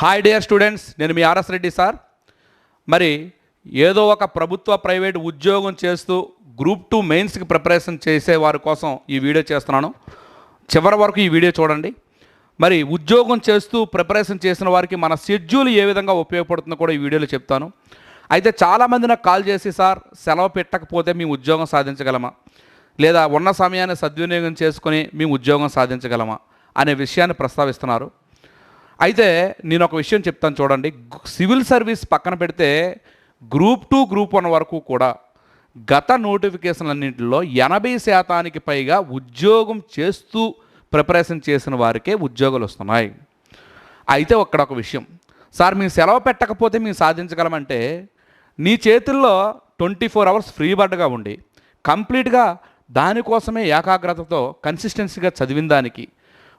Hi dear students నేను మీ RS Reddy sir. మరి ఏదో ఒక ప్రభుత్వ ప్రైవేట్ ఉద్యోగం చేస్తూ గ్రూప్ టూ మెయిన్స్కి ప్రిపరేషన్ చేసే వారి కోసం ఈ వీడియో చేస్తున్నాను. చివరి వరకు ఈ వీడియో చూడండి. మరి ఉద్యోగం చేస్తూ ప్రిపరేషన్ చేసిన వారికి మన షెడ్యూల్ ఏ విధంగా ఉపయోగపడుతుందో కూడా ఈ వీడియోలో చెప్తాను. అయితే చాలామంది నాకు కాల్ చేసి సార్ సెలవు పెట్టకపోతే మేము ఉద్యోగం సాధించగలమా? లేదా ఉన్న సమయాన్ని సద్వినియోగం చేసుకొని మేము ఉద్యోగం సాధించగలమా? అనే విషయాన్ని ప్రస్తావిస్తున్నారు. అయితే నేను ఒక విషయం చెప్తాను చూడండి. సివిల్ సర్వీస్ పక్కన పెడితే గ్రూప్ టూ గ్రూప్ వన్ వరకు కూడా గత నోటిఫికేషన్లన్నింటిలో ఎనభై శాతానికి పైగా ఉద్యోగం చేస్తూ ప్రిపరేషన్ చేసిన వారికే ఉద్యోగాలు వస్తున్నాయి. అయితే ఒక్కడ ఒక విషయం. సార్ మేము సెలవు పెట్టకపోతే మేము సాధించగలమంటే నీ చేతుల్లో ట్వంటీ ఫోర్ అవర్స్ ఫ్రీ బర్డ్గా ఉండి కంప్లీట్గా దానికోసమే ఏకాగ్రతతో కన్సిస్టెన్సీగా చదివిన దానికి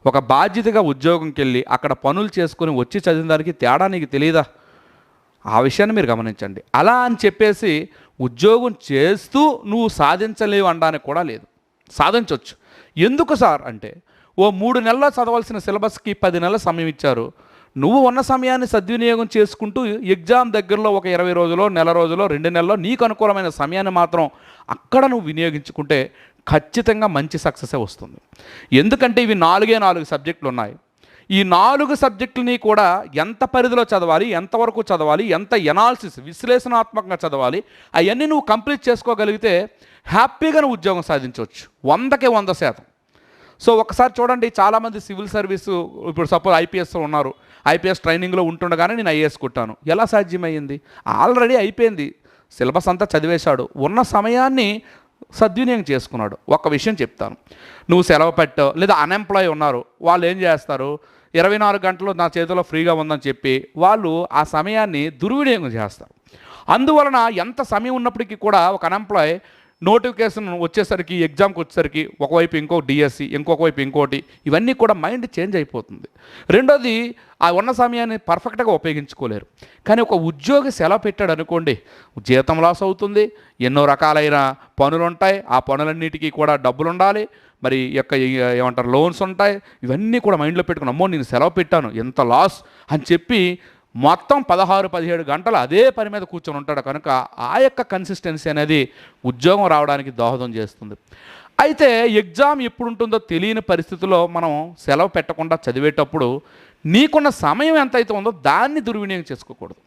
ఒక బాధ్యతగా ఉద్యోగంకి వెళ్ళి అక్కడ పనులు చేసుకొని వచ్చి చదివిన దానికి తేడా నీకు తెలియదా ఆ విషయాన్ని మీరు గమనించండి. అలా అని చెప్పేసి ఉద్యోగం చేస్తూ నువ్వు సాధించలేవు అనడానికి కూడా లేదు. సాధించవచ్చు ఎందుకు సార్ అంటే ఓ మూడు నెలల్లో చదవాల్సిన సిలబస్కి పది నెలల సమయం ఇచ్చారు. నువ్వు ఉన్న సమయాన్ని సద్వినియోగం చేసుకుంటూ ఎగ్జామ్ దగ్గరలో ఒక ఇరవై రోజులో నెల రోజులో రెండు నెలల్లో నీకు అనుకూలమైన సమయాన్ని మాత్రం అక్కడ నువ్వు వినియోగించుకుంటే ఖచ్చితంగా మంచి సక్సెసే వస్తుంది. ఎందుకంటే ఇవి నాలుగే నాలుగు సబ్జెక్టులు ఉన్నాయి. ఈ నాలుగు సబ్జెక్టులని కూడా ఎంత పరిధిలో చదవాలి ఎంతవరకు చదవాలి ఎంత ఎనాలిసిస్ విశ్లేషణాత్మకంగా చదవాలి అవన్నీ నువ్వు కంప్లీట్ చేసుకోగలిగితే హ్యాపీగా నువ్వు ఉద్యోగం సాధించవచ్చు. వందకే వంద శాతం. సో ఒకసారి చూడండి చాలామంది సివిల్ సర్వీసు ఇప్పుడు సపోజ్ ఐపీఎస్ ఉన్నారు. ఐపీఎస్ ట్రైనింగ్లో ఉంటుండగానే నేను ఐఏఎస్ కుట్టాను. ఎలా సాధ్యమైంది? ఆల్రెడీ అయిపోయింది. సిలబస్ అంతా చదివేశాడు. ఉన్న సమయాన్ని సద్వినియోగం చేసుకున్నాడు. ఒక విషయం చెప్తాను. నువ్వు సెలవు పెట్టావు లేదా అన్ఎంప్లాయ్ ఉన్నారు వాళ్ళు ఏం చేస్తారు? ఇరవై నాలుగు గంటలు నా చేతిలో ఫ్రీగా ఉందని చెప్పి వాళ్ళు ఆ సమయాన్ని దుర్వినియోగం చేస్తారు. అందువలన ఎంత సమయం ఉన్నప్పటికీ కూడా ఒక అన్ఎంప్లాయ్ నోటిఫికేషన్ వచ్చేసరికి ఎగ్జామ్కి వచ్చేసరికి ఒకవైపు ఇంకో డిఎస్సి ఇంకొక వైపు ఇంకోటి ఇవన్నీ కూడా మైండ్ చేంజ్ అయిపోతుంది. రెండోది ఆ ఉన్న సమయాన్ని పర్ఫెక్ట్గా ఉపయోగించుకోలేరు. కానీ ఒక ఉద్యోగి సెలవు పెట్టాడు అనుకోండి జీతం లాస్ అవుతుంది ఎన్నో రకాలైన పనులు ఉంటాయి ఆ పనులన్నిటికీ కూడా డబ్బులు ఉండాలి మరి యొక్క ఏమంటారు లోన్స్ ఉంటాయి ఇవన్నీ కూడా మైండ్లో పెట్టుకుని అమ్మో నేను సెలవు పెట్టాను ఎంత లాస్ అని చెప్పి మొత్తం పదహారు పదిహేడు గంటలు అదే పని మీద కూర్చొని ఉంటాడు కనుక ఆ యొక్క కన్సిస్టెన్సీ అనేది ఉద్యోగం రావడానికి దోహదం చేస్తుంది. అయితే ఎగ్జామ్ ఎప్పుడు ఉంటుందో తెలియని పరిస్థితిలో మనం సెలవు పెట్టకుండా చదివేటప్పుడు నీకున్న సమయం ఎంతైతే ఉందో దాన్ని దుర్వినియోగం చేసుకోకూడదు.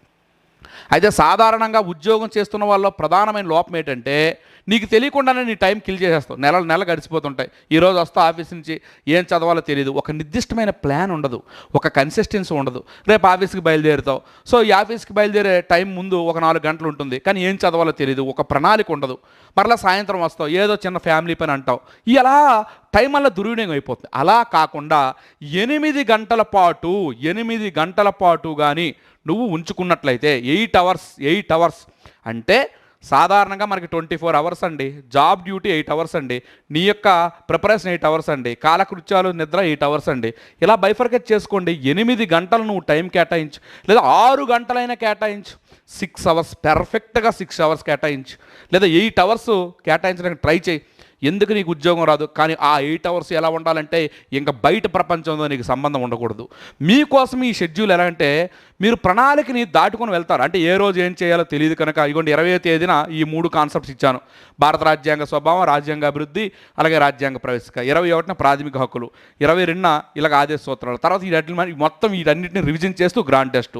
అయితే సాధారణంగా ఉద్యోగం చేస్తున్న వాళ్ళలో ప్రధానమైన లోపం ఏంటంటే నీకు తెలియకుండానే నీ టైం కిల్ చేసేస్తావు. నెలలు నెల గడిచిపోతుంటాయి. ఈరోజు వస్తా ఆఫీస్ నుంచి ఏం చదవాలో తెలియదు ఒక నిర్దిష్టమైన ప్లాన్ ఉండదు. ఒక కన్సిస్టెన్సీ ఉండదు. రేపు ఆఫీస్కి బయలుదేరుతావు. సో ఈ ఆఫీస్కి బయలుదేరే టైం ముందు ఒక నాలుగు గంటలు ఉంటుంది. కానీ ఏం చదవాలో తెలియదు ఒక ప్రణాళిక ఉండదు. మరలా సాయంత్రం వస్తావు. ఏదో చిన్న ఫ్యామిలీ పని అంటావు. ఇలా టైం వల్ల దుర్వినియోగం అయిపోతుంది. అలా కాకుండా ఎనిమిది గంటల పాటు ఎనిమిది గంటల పాటు కానీ నువ్వు ఉంచుకున్నట్లయితే ఎయిట్ అవర్స్ ఎయిట్ అవర్స్ అంటే సాధారణంగా మనకి ట్వంటీ ఫోర్ అవర్స్ అండి. జాబ్ డ్యూటీ ఎయిట్ అవర్స్ అండి. నీ యొక్క ప్రిపరేషన్ ఎయిట్ అవర్స్ అండి. కాలకృత్యాలు నిద్ర ఎయిట్ అవర్స్ అండి. ఇలా బైఫర్కేట్ చేసుకోండి. ఎనిమిది గంటలు నువ్వు టైం కేటాయించు. లేదా ఆరు గంటలైనా కేటాయించు. సిక్స్ అవర్స్ పెర్ఫెక్ట్గా సిక్స్ అవర్స్ కేటాయించు. లేదా ఎయిట్ అవర్స్ కేటాయించడానికి ట్రై చేయి. ఎందుకు నీకు ఉద్యోగం రాదు? కానీ ఆ ఎయిట్ అవర్స్ ఎలా ఉండాలంటే ఇంకా బయట ప్రపంచంతో నీకు సంబంధం ఉండకూడదు. మీకోసం ఈ షెడ్యూల్ ఎలా అంటే మీరు ప్రణాళికని దాటుకొని వెళ్తారు. అంటే ఏ రోజు ఏం చేయాలో తెలియదు కనుక ఇగోండి ఇరవై తేదీన ఈ మూడు కాన్సెప్ట్స్ ఇచ్చాను. భారత రాజ్యాంగ స్వభావం రాజ్యాంగ అభివృద్ధి అలాగే రాజ్యాంగ ప్రవేశిక. ఇరవై ఒకటిన ప్రాథమిక హక్కులు. ఇరవై రెండున ఇలాగ ఆదేశ సూత్రాలు. తర్వాత ఈ మొత్తం వీటన్నిటిని రివిజన్ చేస్తూ గ్రాండ్ టెస్ట్.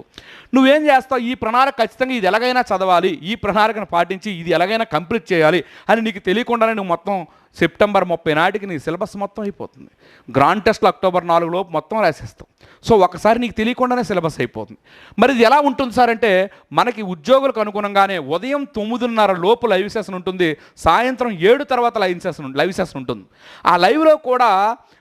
నువ్వేం చేస్తావు? ఈ ప్రణాళిక ఖచ్చితంగా ఇది ఎలాగైనా చదవాలి. ఈ ప్రణాళికను పాటించి ఇది ఎలాగైనా కంప్లీట్ చేయాలి అని నీకు తెలియకుండానే నువ్వు మొత్తం సెప్టెంబర్ ముప్పై నాటికి నీ సిలబస్ మొత్తం అయిపోతుంది. గ్రాండ్ టెస్ట్లు అక్టోబర్ నాలుగు లోపు మొత్తం రాసేస్తాం. సో ఒకసారి నీకు తెలియకుండానే సిలబస్ అయిపోతుంది. మరి ఇది ఎలా ఉంటుంది సార్ అంటే మనకి ఉద్యోగులకు అనుగుణంగానే ఉదయం తొమ్మిదిన్నర లోపు లైవ్ సెషన్ ఉంటుంది సాయంత్రం ఏడు తర్వాత లైవ్ సెషన్ లైవ్ సెషన్ ఉంటుంది. ఆ లైవ్లో కూడా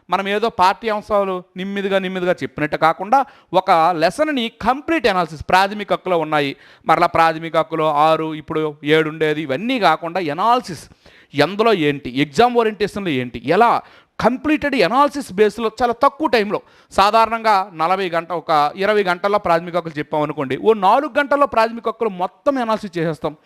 మనం ఏదో పార్టీ అంశాలు నిమ్మిదిగా నిమ్మిదిగా చెప్పినట్టు కాకుండా ఒక లెసన్ని కంప్లీట్ ఎనాలిసిస్ ప్రాథమిక హక్కులో ఉన్నాయి. మరలా ప్రాథమిక హక్కులో ఆరు ఇప్పుడు ఏడు ఉండేది. ఇవన్నీ కాకుండా ఎనాలిసిస్ ఎందులో ఏంటి? ఎగ్జామ్ ఓరియంటేషన్లో ఏంటి? ఎలా? కంప్లీటెడ్ ఎనాలిసిస్ బేస్లో చాలా తక్కువ టైంలో సాధారణంగా నలభై గంట ఒక ఇరవై గంటల్లో ప్రాథమిక హక్కులు చెప్పాం అనుకోండి. ఓ నాలుగు గంటల్లో ప్రాథమిక హక్కులు మొత్తం ఎనాలిసిస్ చేసేస్తాం.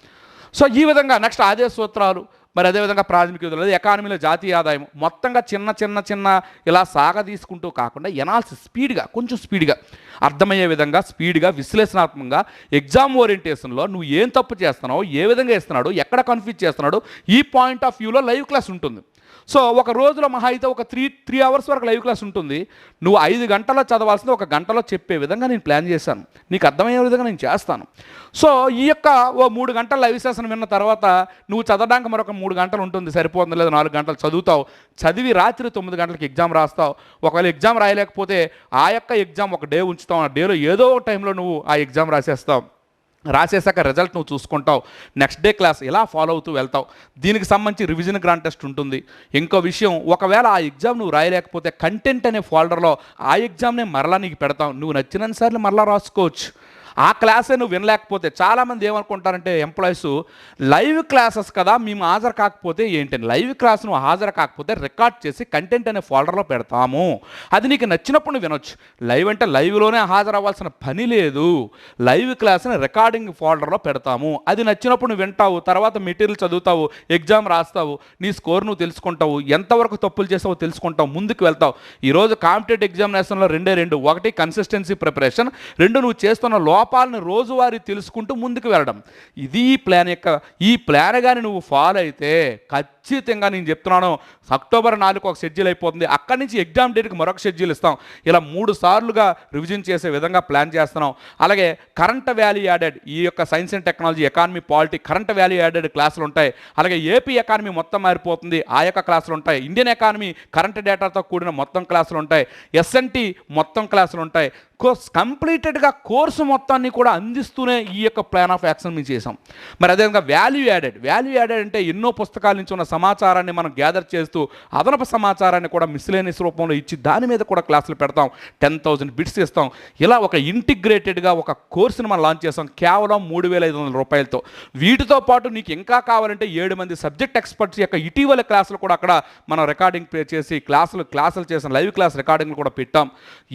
సో ఈ విధంగా నెక్స్ట్ ఆదేశ సూత్రాలు మరి అదేవిధంగా ప్రాథమిక విధులు ఎకానమీలో జాతీయ ఆదాయం మొత్తంగా చిన్న చిన్న చిన్న ఇలా సాగ తీసుకుంటూ కాకుండా ఎనాలిసిస్ స్పీడ్గా కొంచెం స్పీడ్గా అర్థమయ్యే విధంగా స్పీడ్గా విశ్లేషణాత్మకంగా ఎగ్జామ్ ఓరియంటేషన్లో నువ్వు ఏం తప్పు చేస్తున్నావు ఏ విధంగా ఇస్తున్నాడు ఎక్కడ కన్ఫ్యూజ్ చేస్తున్నాడు ఈ పాయింట్ ఆఫ్ వ్యూలో లైవ్ క్లాస్ ఉంటుంది. సో ఒక రోజులో మహా అయితే ఒక త్రీ త్రీ అవర్స్ వరకు లైవ్ క్లాస్ ఉంటుంది. నువ్వు ఐదు గంటల్లో చదవాల్సింది ఒక గంటలో చెప్పే విధంగా నేను ప్లాన్ చేశాను. నీకు అర్థమయ్యే విధంగా నేను చేస్తాను. సో ఈ యొక్క ఓ మూడు గంటల లైవ్ సెషన్ విన్న తర్వాత నువ్వు చదవడానికి మరొక మూడు గంటలు ఉంటుంది. సరిపోతుంది లేదా నాలుగు గంటలు చదువుతావు. చదివి రాత్రి తొమ్మిది గంటలకు ఎగ్జామ్ రాస్తావు. ఒకవేళ ఎగ్జామ్ రాయలేకపోతే ఆ యొక్క ఎగ్జామ్ ఒక డే ఉంచుతావు. ఆ డేలో ఏదో ఒక టైంలో నువ్వు ఆ ఎగ్జామ్ రాసేస్తావు. రాసేసాక రిజల్ట్ నువ్వు చూసుకుంటావు. నెక్స్ట్ డే క్లాస్ ఇలా ఫాలో అవుతూ వెళ్తావు. దీనికి సంబంధించి రివిజన్ గ్రాండ్ టెస్ట్ ఉంటుంది. ఇంకో విషయం ఒకవేళ ఆ ఎగ్జామ్ నువ్వు రాయలేకపోతే కంటెంట్ అనే ఫోల్డర్లో ఆ ఎగ్జామ్నే మరలా నీకు పెడతావు నువ్వు నచ్చినసార్లు మరలా రాసుకోవచ్చు. ఆ క్లాసే నువ్వు వినలేకపోతే చాలామంది ఏమనుకుంటారంటే ఎంప్లాయీస్ లైవ్ క్లాసెస్ కదా మేము హాజరు కాకపోతే ఏంటని లైవ్ క్లాస్ నువ్వు హాజరు కాకపోతే రికార్డ్ చేసి కంటెంట్ అనే ఫోల్డర్లో పెడతాము. అది నీకు నచ్చినప్పుడు నువ్వు వినొచ్చు. లైవ్ అంటే లైవ్లోనే హాజరు అవ్వాల్సిన పని లేదు. లైవ్ క్లాస్ని రికార్డింగ్ ఫోల్డర్లో పెడతాము. అది నచ్చినప్పుడు నువ్వు వింటావు తర్వాత మెటీరియల్ చదువుతావు ఎగ్జామ్ రాస్తావు నీ స్కోర్ నువ్వు తెలుసుకుంటావు ఎంతవరకు తప్పులు చేసావో తెలుసుకుంటావు ముందుకు వెళ్తావు. ఈరోజు కాంపిటేటివ్ ఎగ్జామినేషన్లో రెండే రెండు. ఒకటి కన్సిస్టెన్సీ ప్రిపరేషన్. రెండు నువ్వు చేస్తున్న లో లోపాలను రోజువారీ తెలుసుకుంటూ ముందుకు వెళ్ళడం. ఇది ఈ ప్లాన్ యొక్క ఈ ప్లాన్ కానీ నువ్వు ఫాలో అయితే ఖచ్చితంగా నేను చెప్తున్నాను. అక్టోబర్ నాలుగు ఒక షెడ్యూల్ అయిపోతుంది. అక్కడి నుంచి ఎగ్జామ్ డేట్కి మరొక షెడ్యూల్ ఇస్తాం. ఇలా మూడు సార్లుగా రివిజన్ చేసే విధంగా ప్లాన్ చేస్తున్నాం. అలాగే కరెంట్ వాల్యూ యాడెడ్ ఈ యొక్క science and technology economy polity current value added క్లాసులు ఉంటాయి. అలాగే ఏపీ ఎకానమీ మొత్తం మారిపోతుంది. ఆ యొక్క క్లాసులు ఉంటాయి. ఇండియన్ ఎకానమీ కరెంట్ డేటాతో కూడిన మొత్తం క్లాసులు ఉంటాయి. ఎస్ఎన్టీ మొత్తం క్లాసులు ఉంటాయి. కోర్స్ కంప్లీటెడ్గా కోర్సు మొత్తాన్ని కూడా అందిస్తూనే ఈ యొక్క ప్లాన్ ఆఫ్ యాక్షన్ మేము చేసాం మరి అదేవిధంగా వాల్యూ యాడెడ్ వాల్యూ యాడెడ్ అంటే ఎన్నో పుస్తకాల నుంచి ఉన్న సమాచారాన్ని మనం గ్యాదర్ చేస్తూ అదనపు సమాచారాన్ని కూడా మిస్లేనియస్ రూపంలో ఇచ్చి దాని మీద కూడా క్లాసులు పెడతాం. టెన్ థౌజండ్ బిట్స్ ఇస్తాం ఇలా ఒక ఇంటిగ్రేటెడ్గా ఒక కోర్సును మనం లాంచ్ చేస్తాం. కేవలం మూడు వేల ఐదు వందల రూపాయలతో. వీటితో పాటు నీకు ఇంకా కావాలంటే ఏడు మంది సబ్జెక్ట్ ఎక్స్పర్ట్స్ యొక్క ఇటీవల క్లాసులు కూడా అక్కడ మనం రికార్డింగ్ చేసి క్లాసులు క్లాసులు చేసిన లైవ్ క్లాస్ రికార్డింగ్లు కూడా పెట్టాం.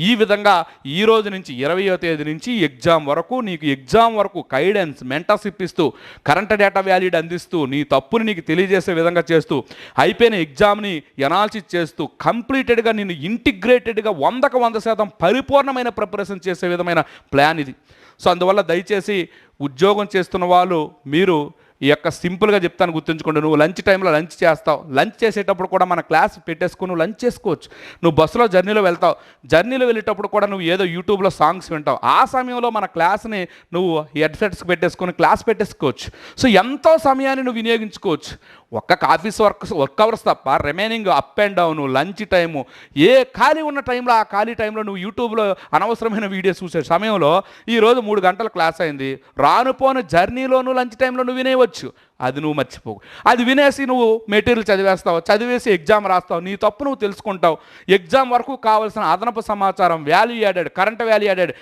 ఈ విధంగా ఈరోజు రోజు నుంచి ఇరవయో తేదీ నుంచి ఎగ్జామ్ వరకు నీకు ఎగ్జామ్ వరకు గైడెన్స్ మెంటర్షిప్ ఇస్తూ కరెంట్ డేటా వ్యాలిడ్ అందిస్తూ నీ తప్పుని నీకు తెలియజేసే విధంగా చేస్తూ అయిపోయిన ఎగ్జామ్ని ఎనాలిసిస్ చేస్తూ కంప్లీటెడ్గా నేను ఇంటిగ్రేటెడ్గా వందకు వంద శాతం పరిపూర్ణమైన ప్రిపరేషన్ చేసే విధమైన ప్లాన్ ఇది. సో అందువల్ల దయచేసి ఉద్యోగం చేస్తున్న వాళ్ళు మీరు ఈ యొక్క సింపుల్గా చెప్తాను గుర్తుంచుకోండి. నువ్వు లంచ్ టైంలో లంచ్ చేస్తావు. లంచ్ చేసేటప్పుడు కూడా మన క్లాస్ పెట్టేసుకుని నువ్వు లంచ్ చేసుకోవచ్చు. నువ్వు బస్సులో జర్నీలో వెళ్తావు. జర్నీలో వెళ్ళేటప్పుడు కూడా నువ్వు ఏదో యూట్యూబ్లో సాంగ్స్ వింటావు. ఆ సమయంలో మన క్లాస్ని నువ్వు హెడ్సెట్స్ పెట్టేసుకొని క్లాస్ పెట్టేసుకోవచ్చు. సో ఎంతో సమయాన్ని నువ్వు వినియోగించుకోవచ్చు. ఒక్క ఆఫీస్ వర్క్ వర్క్ అవర్స్ తప్ప remaining up and down lunch time ఏ ఖాళీ ఉన్న టైంలో ఆ ఖాళీ టైంలో నువ్వు యూట్యూబ్లో అనవసరమైన వీడియోస్ చూసే సమయంలో ఈరోజు మూడు గంటల క్లాస్ అయింది. రానుపోని జర్నీలోనూ లంచ్ టైంలో నువ్వు వినేయవచ్చు అది నువ్వు మర్చిపోకు. అది వినేసి నువ్వు మెటీరియల్ చదివేస్తావు చదివేసి ఎగ్జామ్ రాస్తావు నీ తప్పు నువ్వు తెలుసుకుంటావు. ఎగ్జామ్ వరకు కావాల్సిన అదనపు సమాచారం value added current value added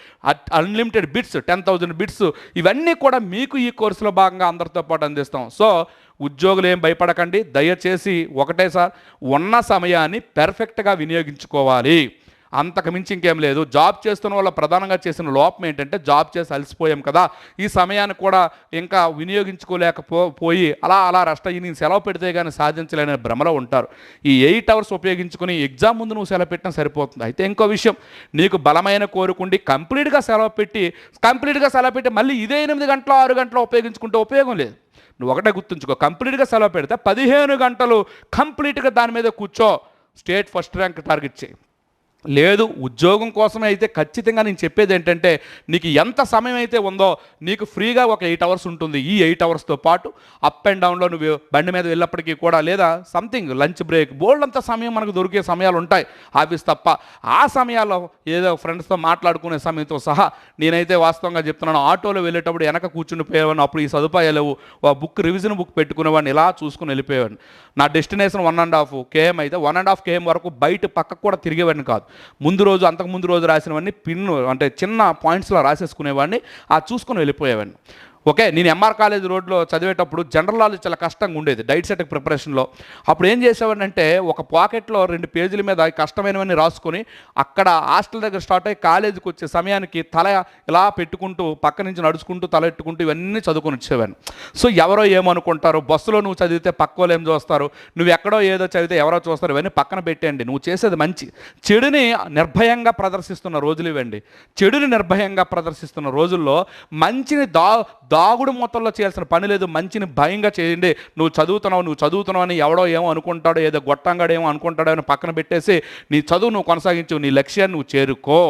unlimited bits ten thousand bits ఇవన్నీ కూడా మీకు ఈ కోర్సులో భాగంగా అందరితో పాటు అందిస్తాం. సో ఉద్యోగులు ఏం భయపడకండి. దయచేసి ఒకటే సార్ ఉన్న సమయాన్ని పెర్ఫెక్ట్గా వినియోగించుకోవాలి. అంతకు మించి ఇంకేం లేదు. జాబ్ చేస్తున్న వాళ్ళ ప్రధానంగా చేసిన లోపం ఏంటంటే జాబ్ చేసి అలసిపోయాం కదా. ఈ సమయాన్ని కూడా ఇంకా వినియోగించుకోలేకపో పోయి అలా అలా రెస్ట్ అయ్యి నేను సెలవు పెడితే కానీ సాధించలేని భ్రమలో ఉంటారు. ఈ ఎయిట్ అవర్స్ ఉపయోగించుకుని ఎగ్జామ్ ముందు నువ్వు సెలవు పెట్టినా సరిపోతుంది. అయితే ఇంకో విషయం నీకు బలమైన కోరుకుండి కంప్లీట్గా సెలవు పెట్టి కంప్లీట్గా సెలవు పెట్టి మళ్ళీ ఇదే ఎనిమిది గంటల ఆరు గంటలు ఉపయోగించుకుంటే ఉపయోగం లేదు. నువ్వు ఒకటే గుర్తుంచుకో కంప్లీట్గా సెలవు పెడితే పదిహేను గంటలు కంప్లీట్గా దాని మీద కూర్చో. స్టేట్ ఫస్ట్ ర్యాంక్ టార్గెట్ చేయి. లేదు ఉద్యోగం కోసమే అయితే ఖచ్చితంగా నేను చెప్పేది ఏంటంటే నీకు ఎంత సమయం అయితే ఉందో నీకు ఫ్రీగా ఒక ఎయిట్ అవర్స్ ఉంటుంది. ఈ ఎయిట్ అవర్స్తో పాటు అప్ అండ్ డౌన్లో నువ్వు బండి మీద వెళ్ళినప్పటికీ కూడా లేదా సంథింగ్ లంచ్ బ్రేక్ బోల్డ్ అంత సమయం మనకు దొరికే సమయాలు ఉంటాయి. ఆఫీస్ తప్ప ఆ సమయాల్లో ఏదో ఫ్రెండ్స్తో మాట్లాడుకునే సమయంతో సహా నేనైతే వాస్తవంగా చెప్తున్నాను ఆటోలో వెళ్ళేటప్పుడు వెనక కూర్చుని పోయేవాడిని అప్పుడు ఈ సదుపాయాలు లేవు ఆ బుక్ రివిజన్ బుక్ పెట్టుకునేవాడిని ఇలా చూసుకుని వెళ్ళిపోయేవాడిని. నా destination one and half KM అయితే వన్ అండ్ హాఫ్ కేఎం వరకు బయట పక్కకు కూడా తిరిగేవాడిని కాదు. ముందు రోజు అంతకు ముందు రోజు రాసినవన్నీ పిన్ అంటే చిన్న పాయింట్స్లో రాసేసుకునేవాడిని ఆ చూసుకొని వెళ్ళిపోయేవాడిని. ఓకే నేను ఎంఆర్ కాలేజ్ రోడ్లో చదివేటప్పుడు జనరల్ నాలెడ్జ్ చాలా కష్టంగా ఉండేది డైట్ సెట్ ప్రిపరేషన్లో అప్పుడు ఏం చేసేవాడినంటే ఒక పాకెట్లో రెండు పేజీల మీద కష్టమైనవన్నీ రాసుకొని అక్కడ హాస్టల్ దగ్గర స్టార్ట్ అయ్యి కాలేజీకి వచ్చే సమయానికి తల ఇలా పెట్టుకుంటూ పక్క నుంచి నడుచుకుంటూ తల ఎట్టుకుంటూ ఇవన్నీ చదువుకొని వచ్చేవాడిని. సో ఎవరో ఏమనుకుంటారు బస్సులో నువ్వు చదివితే పక్క ఏం చూస్తారు నువ్వు ఎక్కడో ఏదో చదివితే ఎవరో చూస్తారు ఇవన్నీ పక్కన పెట్టేయండి నువ్వు చేసేది మంచి. చెడుని నిర్భయంగా ప్రదర్శిస్తున్న రోజులు ఇవ్వండి చెడుని నిర్భయంగా ప్రదర్శిస్తున్న రోజుల్లో మంచిని దా దాగుడు మొత్తంలో చేయాల్సిన పని లేదు. మంచిని భయంగా చేయండి. నువ్వు చదువుతున్నావు నువ్వు చదువుతున్నావు అని ఎవడో ఏమో అనుకుంటాడో ఏదో గొట్టంగాడేమో అనుకుంటాడో అని పక్కన పెట్టేసి నీ చదువు నువ్వు కొనసాగించు నీ లక్ష్యాన్ని నువ్వు చేరుకో.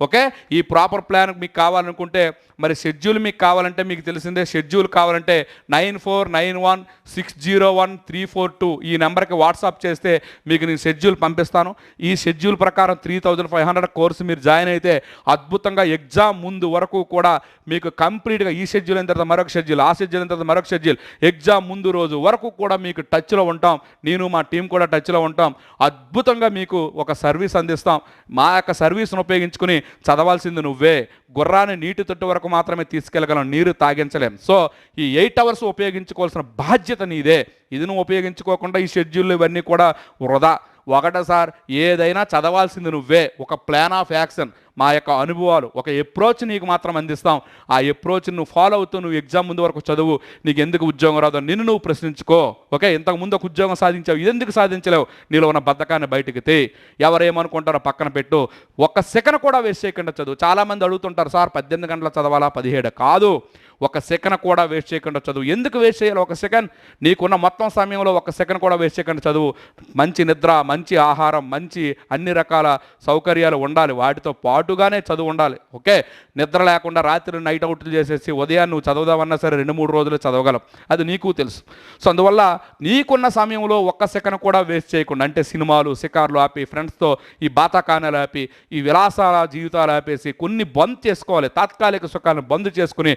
ఓకే? ఈ ప్రాపర్ ప్లాన్ మీకు కావాలనుకుంటే మరి షెడ్యూల్ మీకు కావాలంటే మీకు తెలిసిందే షెడ్యూల్ కావాలంటే nine four nine one six zero one three four two ఈ నెంబర్కి వాట్సాప్ చేస్తే మీకు నేను షెడ్యూల్ పంపిస్తాను. ఈ షెడ్యూల్ ప్రకారం three thousand five hundred course మీరు జాయిన్ అయితే అద్భుతంగా ఎగ్జామ్ ముందు వరకు కూడా మీకు కంప్లీట్గా ఈ షెడ్యూల్ అయిన తర్వాత మరొక షెడ్యూల్ ఆ షెడ్యూల్ అయిన తర్వాత మరొక షెడ్యూల్ ఎగ్జామ్ ముందు రోజు వరకు కూడా మీకు టచ్లో ఉంటాం. నేను మా టీం కూడా టచ్లో ఉంటాం. అద్భుతంగా మీకు ఒక సర్వీస్ అందిస్తాం. మా యొక్క సర్వీస్ను ఉపయోగించుకుని చదవాల్సింది నువ్వే. గుర్రాన్ని నీటి తొట్టు వరకు మాత్రమే తీసుకెళ్ళగలం నీరు తాగించలేం. సో ఈ ఎయిట్ అవర్స్ ఉపయోగించుకోవాల్సిన బాధ్యత నీదే. ఇది నువ్వు ఉపయోగించుకోకుండా ఈ షెడ్యూల్ ఇవన్నీ కూడా వృధా. ఒకట సార్ ఏదైనా చదవాల్సింది నువ్వే. ఒక ప్లాన్ ఆఫ్ యాక్షన్ మా యొక్క అనుభవాలు. ఒక అప్రోచ్ నీకు మాత్రం అందిస్తాం. ఆ అప్రోచ్ నువ్వు ఫాలో అవుతూ నువ్వు ఎగ్జామ్ ముందు వరకు చదువు. నీకు ఎందుకు ఉద్యోగం రాదో నిన్ను నువ్వు ప్రశ్నించుకో. ఓకే? ఇంతకు ముందు ఒక ఉద్యోగం సాధించావు. ఇది ఎందుకు సాధించలేవు? నీలో ఉన్న బద్ధకాన్ని బయటికి తీ. ఎవరేమనుకుంటారో పక్కన పెట్టు. ఒక్క సెకండ్ కూడా వేస్ట్ చేయకుండా చదువు. చాలామంది అడుగుతుంటారు సార్ పద్దెనిమిది గంటల చదవాలా? పదిహేడు కాదు. ఒక సెకండ్ కూడా వేస్ట్ చేయకుండా చదువు. ఎందుకు వేస్ట్ చేయాలి ఒక సెకండ్ నీకున్న మొత్తం సమయంలో ఒక సెకండ్ కూడా వేస్ట్ చేయకుండా చదువు. మంచి నిద్ర మంచి ఆహారం మంచి అన్ని రకాల సౌకర్యాలు ఉండాలి. వాటితో పాటుగానే చదువు ఉండాలి. ఓకే? నిద్ర లేకుండా రాత్రి నైట్ అవుట్లు చేసేసి ఉదయాన్ని నువ్వు చదువుదామన్నా సరే రెండు మూడు రోజులు చదవగలం. అది నీకు తెలుసు. సో అందువల్ల నీకున్న సమయంలో ఒక్క సెకండ్ కూడా వేస్ట్ చేయకుండా అంటే సినిమాలు షికార్లు ఆపి ఫ్రెండ్స్తో ఈ బాతాకానాలు ఆపి ఈ విలాసాల జీవితాలు ఆపేసి కొన్ని బంద్ చేసుకోవాలి. తాత్కాలిక సుఖాలను బంద్ చేసుకుని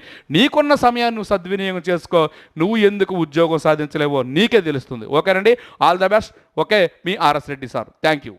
నీకున్న సమయాన్ని నువ్వు సద్వినియోగం చేసుకో. నువ్వు ఎందుకు ఉద్యోగం సాధించలేవో నీకే తెలుస్తుంది. ఓకేనండి? All the best okay me RS Reddy sir. Thank you